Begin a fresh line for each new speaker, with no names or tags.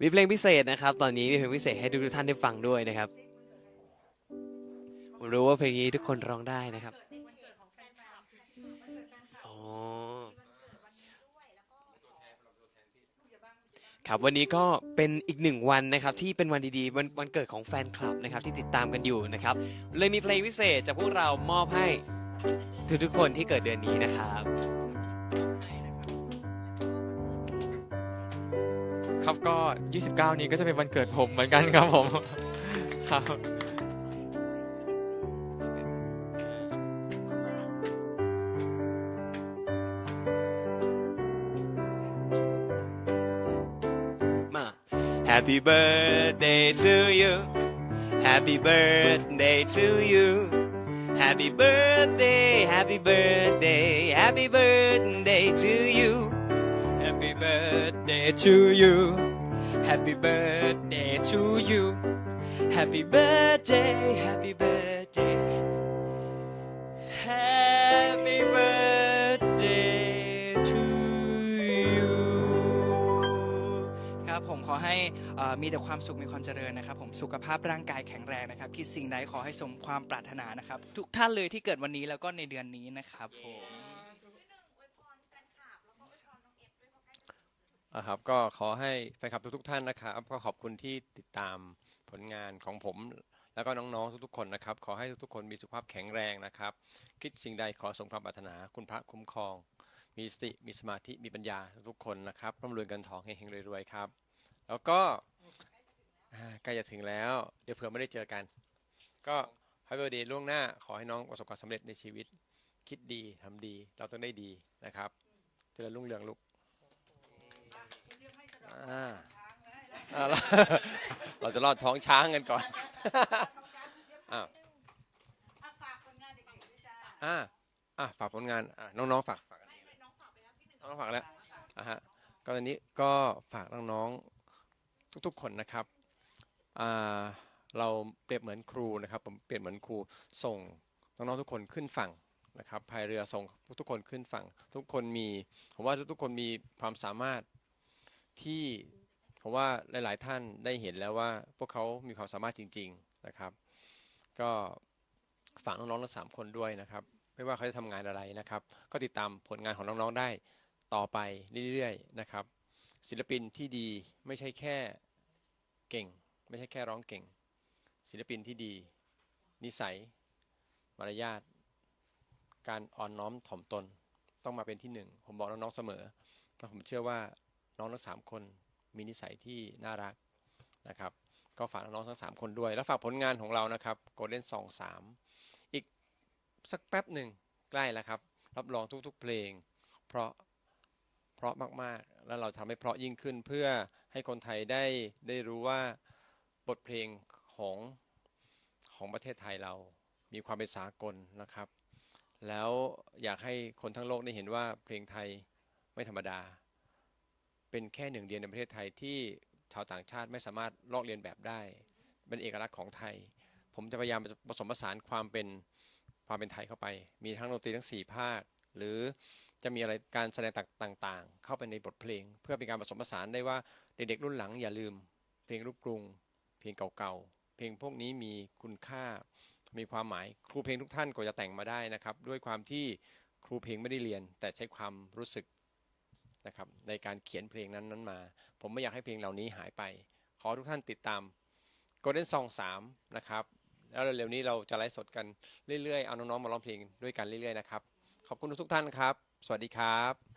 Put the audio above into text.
มีเพลงพิเศษนะครับ ตอนนี้มีเพลงพิเศษให้ทุกท่านได้ฟังด้วยนะครับผมรู้ว่าเพลงนี้ทุกคนร้องได้นะครับอ๋อครับวันนี้ก็เป็นอีกหนึ่งวันนะครับที่เป็นวันดีๆวันวันเกิดของแฟนคลับนะครับที่ติดตามกันอยู่นะครับเลยมีเพลงพิเศษจากพวกเรามอบให้ทุกๆคนที่เกิดเดือนนี้นะครับ
ครับก็ 29 นี้ก็จะเป็นวันเกิดผมเหมือนกันครับผมครับ
มา Happy birthday to you Happy birthday to you Happy birthday Happy birthday Happy birthday to you
birthday to you Happy birthday to you Happy birthday Happy birthday Happy birthday to you
ครับผมขอให้มีแต่ความสุขมีความเจริญนะครับ ผมสุขภาพร่างกายแข็งแรงนะครับคิดสิ่งใดขอให้สมความปรารถนานะครับ ทุกท่านเลยที่เกิดวันนี้แล้วก็ในเดือนนี้นะครับผม
อะครับก็ขอให้แฟนคลับทุกๆท่านนะครับก็ขอบคุณที่ติดตามผลงานของผม แล้วก็น้องๆทุกๆคนนะครับ ขอให้ทุกๆคนมีสุขภาพแข็งแรงนะครับ คิดสิ่งใดขอสมความปรารถนาคุณพระคุ้มครอง มีสติมีสมาธิมีปัญญาทุกคนนะครับร่ำรวยเงินทองเฮงๆรวยๆครับ แล้วก็อ่าใกล้จะถึงแล้ว เดี๋ยวเผื่อไม่ได้เจอกัน ก็ให้เบอร์เดย์ล่วงหน้า ขอให้น้องประสบความสำเร็จในชีวิต คิดดีทำดีเราต้องได้ดีนะครับเจริญรุ่งเรืองลูก อ่าอ่าเราจะรอดท้องช้างกันก่อนอ่าอ่าอ่าฝากผลงานอ่าน้องๆฝากฝากกันน้องๆฝากแล้วอ่าฮะก็ตอนนี้ก็ฝากน้องๆทุกๆคนนะครับอ่าเราเปรียบเหมือนครูนะครับผมเปรียบเหมือนครูส่งน้องๆทุกคนขึ้นฝั่งนะครับพายเรือส่งทุกๆคนขึ้นฝั่ง ทุกคนมีผมว่าทุกๆคนมีความสามารถ ที่ผมว่าหลาย ๆ ท่านได้เห็นแล้วว่าพวกเขามีความสามารถจริง ๆนะครับ ก็ฝากน้องๆทั้งสามคนด้วยนะครับ ไม่ว่าเขาจะทำงานอะไรนะครับ ก็ติดตามผลงานของน้องๆได้ต่อไปเรื่อยๆนะครับ ศิลปินที่ดีไม่ใช่แค่เก่ง ไม่ใช่แค่ร้องเก่ง ศิลปินที่ดี นิสัย มารยาทการอ่อนน้อมถ่อมตน ต้องมาเป็นที่หนึ่ง ผมบอกน้องๆเสมอและผมเชื่อว่า น้องทั้งสามคนมีนิสัยที่น่ารักนะครับ ก็ฝากน้องทั้งสามคนด้วย แล้วฝากผลงานของเรานะครับโกลเด้นสองสามอีกสักแป๊บหนึ่งใกล้แล้วครับ รับรองทุกๆเพลง เพราะเพราะมากๆ แล้วเราทำให้เพราะยิ่งขึ้นเพื่อให้คนไทยได้ได้รู้ว่าบทเพลงของของประเทศไทยเรามีความเป็นสากลนะครับ แล้วอยากให้คนทั้งโลกได้เห็นว่าเพลงไทยไม่ธรรมดา เป็นแค่หนึ่งเดียวในประเทศไทยที่ชาวต่างชาติไม่สามารถลอกเลียนแบบได้ เป็นเอกลักษณ์ของไทย ผมจะพยายามผสมผสานความเป็นความเป็นไทยเข้าไป มีทั้งดนตรีทั้ง 4 ภาค หรือจะมีอะไรการแสดงต่างๆ เข้าไปในบทเพลง เพื่อเป็นการผสมผสานได้ว่าเด็กๆรุ่นหลังอย่าลืม เพลงรูปกรุง เพลงเก่าๆ เพลงพวกนี้มีคุณค่า มีความหมาย ครูเพลงทุกท่านก็จะแต่งมาได้นะครับ ด้วยความที่ครูเพลงไม่ได้เรียน แต่ใช้ความรู้สึก นะครับในการเขียนเพลงนั้นนั้นมา ผมไม่อยากให้เพลงเหล่านี้หายไป ขอทุกท่านติดตาม Golden Song 3นะครับแล้วเร็วๆนี้เราจะไลฟ์สดกันเรื่อยๆ เอาน้องๆมาร้องเพลงด้วยกันเรื่อยๆนะครับ ขอบคุณทุกท่านครับ สวัสดีครับ